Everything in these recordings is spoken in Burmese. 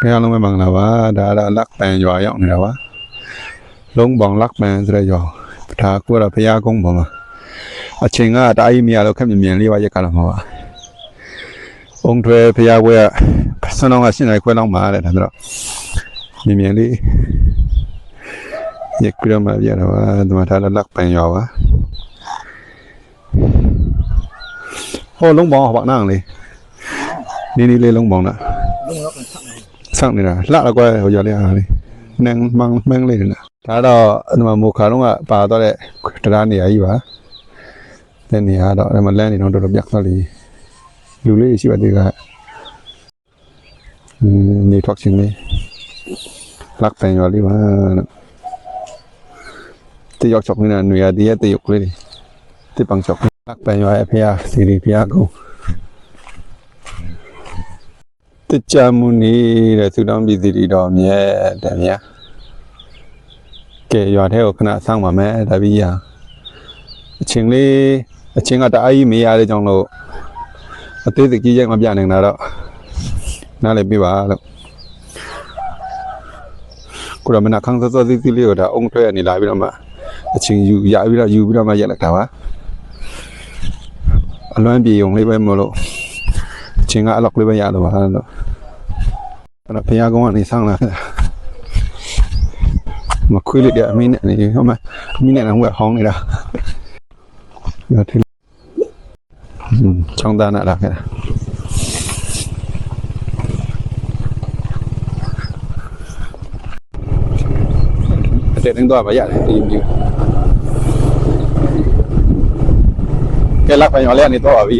ခင်ဗျားလုံးပဲမင်္ဂလာပါဒါကတော့လက်ပံရွာရောက်နေတာပါလုံးပေါင်လက်ပံဆိုတဲ့ရွာဒါကူကတော့ဖျားကုန်းပေါ်မှာအချိန်ကတအားကြီးမရတော့ခက်မြင်မြင်လေးပါရက်ကြတော့မှာပါအုံထွဲဖျားပွဲကဆန်းတော့ကရှင်းနေခွဲတော့မှာတဲ့ဒါဆိုတော့မြင်မြင်လေးရက်ကြတော့မှာပြရတော့ပါဒီမှာဒါလည်းလက်ပံရွာပါဟောလုံးပေါင်ဟောပါနန်းလေးနေနေလေးလုံးပေါင်လား ဆောက်နေတာလှတော့ကွာဟိုရလေးအားလေးနန်းမန်းမန်းလေးနဲ့ဒါတော့အနမမိုခါတော့ကပါတော့တဲ့တရားနေရာကြီးပါတဲ့နေရာတော့အဲ့မှာလမ်းနေတော့တော်တော်ပြတ်သွားလीလူလေးရှိပါသေးကอืมနေထောက်ချင်းလေးလက်ပန်ရလေးပါတယောက်ချောက်နေတာနေရာတည်းတယောက်လေးတိပန်းချောက်လက်ပန်ရအဖေအစီရီပြာကို တကြမှုနေတဲ့သူတော်ပြည်သူတော်မြဲတယ်ဗျာကဲရွာထဲကိုခဏဆောင်းပါမယ်ဒါပြီးရအချင်းလေးအချင်းကတအားကြီးမေးရတဲ့ကြောင့်လို့အသေးစိတ်ကြီးရိုက်မပြနိုင်တာတော့နားလည်းပြပါလို့ကိုရမနာခန်းစောစောသီးသီးလေးကိုဒါအုံထွက်နေလာပြီးတော့မှအချင်းယူရပြီးတော့ယူပြီးတော့မှရက်လိုက်တာပါအလွမ်းပြေုံလေးပဲမလို့ အချင်းကအလောက်လေးပဲရတော့ပါလို့အဲ့တော့ဘုရားကောင်းကနေဆောင်းလာခဲ့တာမခွေးလေးတဲ့အမင်းနဲ့နေဟိုမှာအမင်းနဲ့တော့ဟိုကဟောင်းနေတာရထင်းอืมချောင်းသားနာလာခဲ့တာအတဲ့တင်းတော့မရတယ်ဒီမျိုးကဲလက်ပြန်ရလဲနေတော့ပါပြီ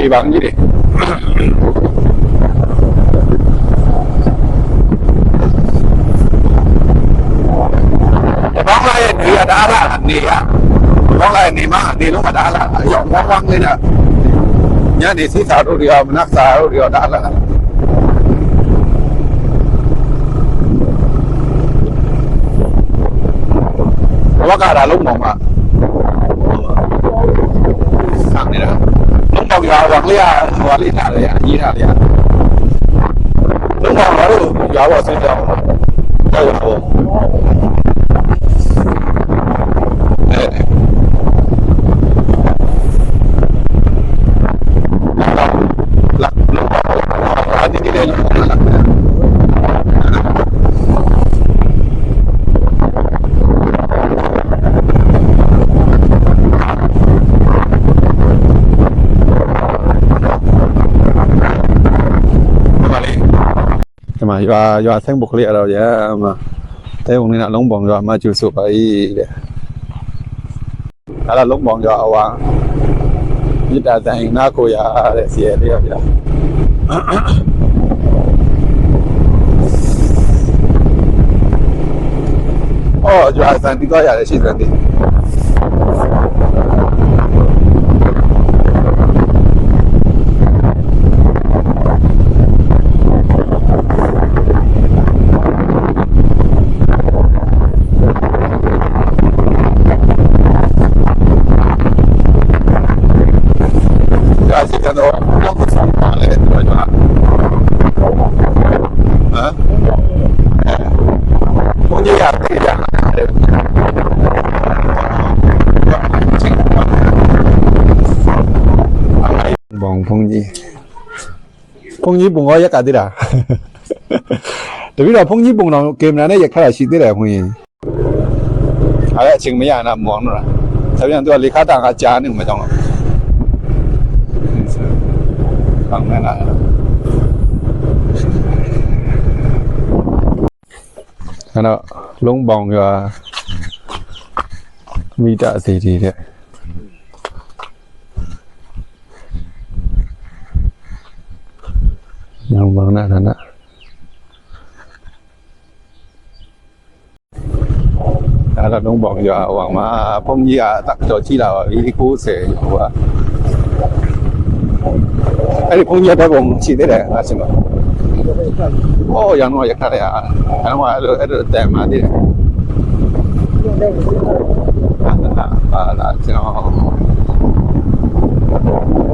ပေပါကြီးတယ်ဘောင်းလာရဲ့နေရတာလားနေရဘောင်းလာရဲ့နေမှာနေလုံးမှာဒါလားရောက်ဝမ်းဝမ်းလေးတာညနေစီစာတို့တွေကမနက်စာတို့တွေကဒါလားဘဝကဒါလုံးပေါင်းမှာဆောင်းနေတာ လုံးပေါင်းရွာဝလေးရဟိုလေးထားလေအကြီးထားလေလုံးပေါင်းတော့ရွာဝဆင်းကြောင်းတော့ရွာဘောအဲလာလုံးပေါင်းအဒီဒီလေးလာပါလေဒီမှာ ရွာရွာဆင်းပုတ်ကလေးအတော့ရအမတဲုံလေးနဲ့လုံးပေါင်းရွာအမကျူဆိုပါ ਈ တဲ့ဒါလည်းလုံးပေါင်းရွာအဝါမြစ်တာတိုင်နာကိုရတဲ့စီရလေးရဗျာအော်ရွာစံတီတော့ရတယ်ရှိစံတီရွာရှိကတော့တော့ဆောင်ပါလေတော့ရွာဟမ်ဘုန်းကြီးရတယ်ကြာတယ် ဘုန်းကြီးဘုန်းကြီးပုံရောရက်ကသေးတာတပိတော့ဘုန်းကြီးပုံတော်ကင်မရာနဲ့ရက်ခါရှိသေးတယ်ခွင့်ရင်အားလည်းအချိန်မရနာမောင်းတော့ဒါပြန်သူကလေခါတာကကြားနေမှကြောင်းတော့ကောင်းနေလားအဲ့တော့လုံးပေါင်ရွာမိတအစီတီတဲ့ ညောင်ပေါင်နာနာတော့လုံးပေါင်ရွာဟိုမှာဘုန်းကြီးကအသက်တော်ကြီးလာပါပြီ90ဟိုကအဲ့ဒီဘုန်းကြီးတော့ဘုံရှိသေးတယ်အဲ့ဒါဆိုတော့ဟောရန်တော့ရခါရအဲ့တော့အဲ့လိုအဲ့လိုတဲမှာတည်းအာလာကျွန်တော်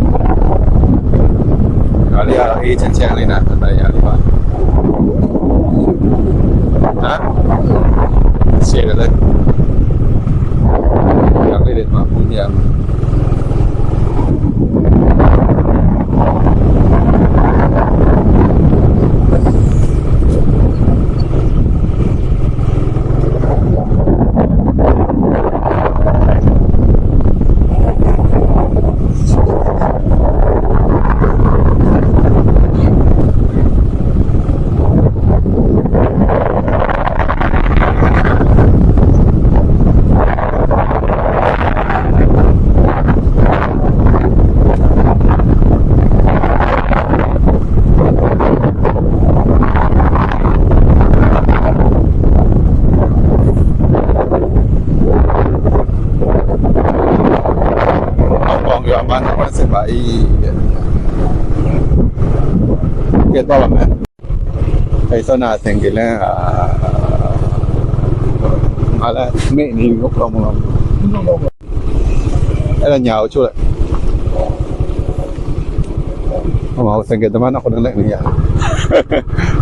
ဒါလေးကတော့အေးချမ်းချမ်းလေးနဲ့တရားလေးပါဟမ်ရှင်းတယ်ရလေးတွေမှာဘုန်းကြီး အောင်ပေါင်ရမ န်းတော့စပါဤကဲတော့လာမယ်အဲစနာသင်္ကေလန်အာမလာမေနီဘကမလို့အဲ့ဒါညာကိုချိုးလိုက်ဟောမဟုတ်သင်္ကေတမနာခုနလည်းနေရ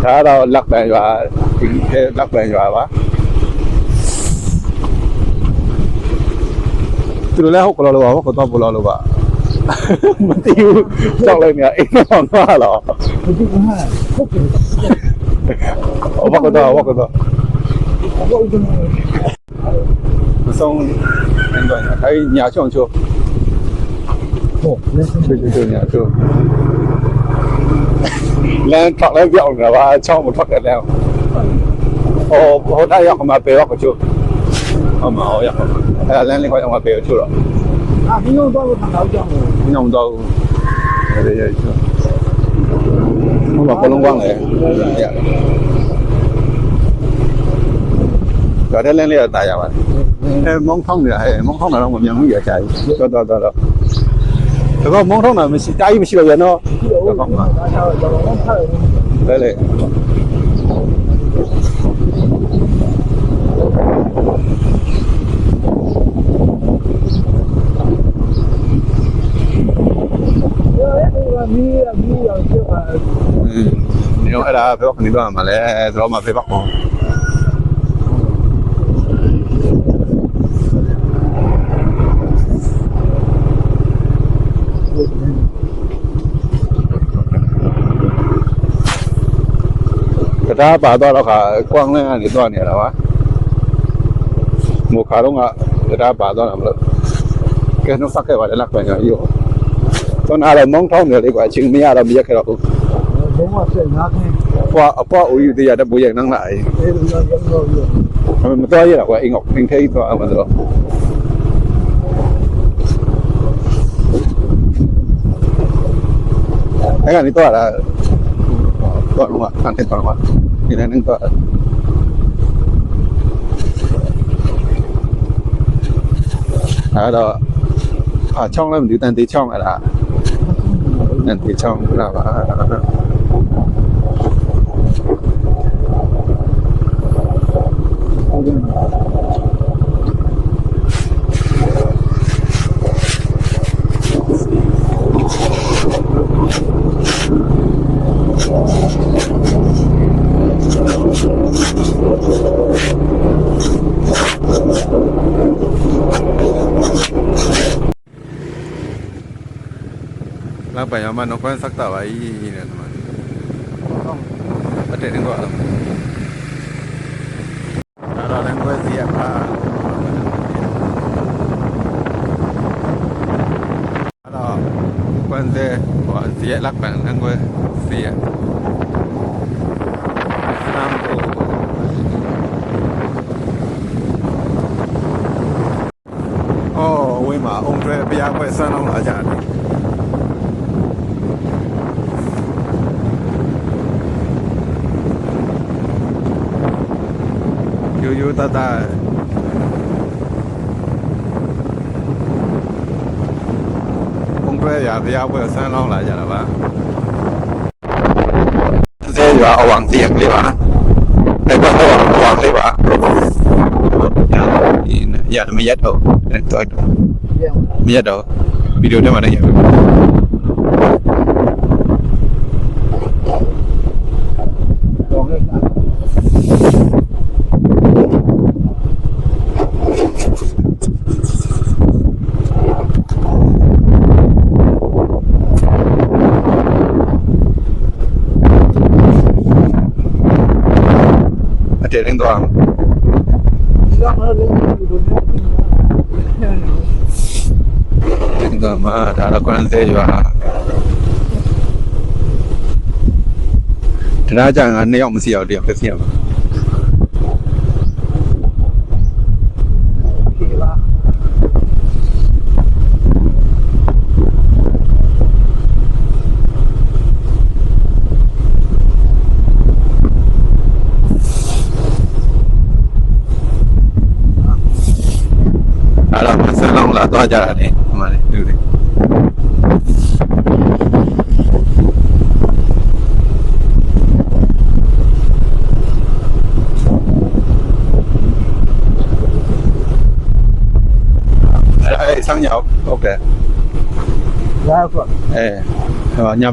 ဒါတော့လက်ပံရွာဒီလက်ပံရွာပါသူတို့လည်းဟုတ်ကလောလောပါဟုတ်ကတော့ဘလောလောပါ မသိဘူးကြောက်လိုက်နေတာအိမ်တော့ငါလားမသိဘူးဟာဟုတ်ကဲ့အဘကတော့ဘကတော့မဆုံးအင်းတော့အဲညာချုံချိုးဟုတ်လက်စချိုးချိုးညာချိုးလမ်းထောက်လည်းပြောင်းနေတာပါအချောင်းမထွက်ကြလဲဟောဟိုတိုင်းရောက်မှပေရောကချိုးအမအောင်ရအောင်အဲလမ်းလေးခေါ်အောင်ပေရောချိုးတော့အာမင်းတို့တော့ထောက်ကြောင်း ညောင်းတော့ရေရေချောဟိုမှာကလုံးကောင်းလေရတယ်ကြော်တဲ့လင်းလေးတော့ตายရပါတယ်အဲမုံထောင်းနေတာအဲမုံထောင်းတာတော့မမြန်ဘူးကြာကြာကြီးတော်တော်တော်တော့ဒါတော့မုံထောင်းတာမရှိတာကြီးမရှိတော့ပြန်တော့ကောင်းပါလေလေ ကြီးရကြီးရဖြစ်ပါနေတော့အဲ့ဒါဖေဘက်ကနေတော့မှာလဲဆိုတော့မှဖေဘက်ပေါ့တားပါတော့တော့ခါကွမ်းလင်းကနေသွားနေရတာပါမိုခါတော့ကတားပါတော့မလို့ကဲနှုတ်ဆက်ခဲ့ပါလေလက်ပြန်ရော သွန်းအားတော့မုံထောင်းတယ်လေကွာအချိန်မရတော့မရက်ခဲ့တော့ဘူးဘုံကဆက်ငါးခင်းဟိုအပေါ်ဦးယူတရားတဲ့ဘိုးရိုက်နန်းလာအေးမတော်ရတော့ကွာအင်းကပင်ထဲသွားအောင်ဆိုတော့အဲ့ကနေတော့လာတော့လုံးဝဆန်တဲ့တော့မှာဒီနေ့နေတော့အဲ့တော့အချောင်းလည်းမဒီတန်သေးချောင်းအဲ့ဒါ တန်တေးချောင်း လောက်ပိုင်ရမနော်ကွန်းဆက်တာပါဤနဲ့နော်အတဲ့ငေါ့အဲ့တော့လည်းကွဲစီရပါအဲ့တော့ကွန်းတဲ့ဟောစီရလက်ပံလည်းကွဲစီရစမ်းကိုအော်ဝင်းမှာအုံတွဲပြားခွဲစမ်းအောင်လာကြတယ်ရိုးရိုးသားသားတွဲရဘုရားပွဲဆန်းလောင်းလာကြ Total. Công quê giờ thì áo quê sang long lại giờ là bà. Thế giờ ở Hoàng Tiền đi bà. Đây có ở Hoàng Hoàng đi bà. Giờ thì mới dắt đâu. Tôi đâu. Mới dắt đâu. Video đó mà đây. ကမှာဒါတော့ကွန်ဆဲရွာတရားကြငါနှစ်ယောက်မစီအောင်တယောက်ပဲစီရမှာဒီကလာအဲ့တော့ဆန်းလောင်းလာသွားကြတာလေ ဒီမှာလေดูလေအဲ့အဲ့ဆောင်းညောက်ဟုတ်တယ်လာကွာအဲဟိုညာ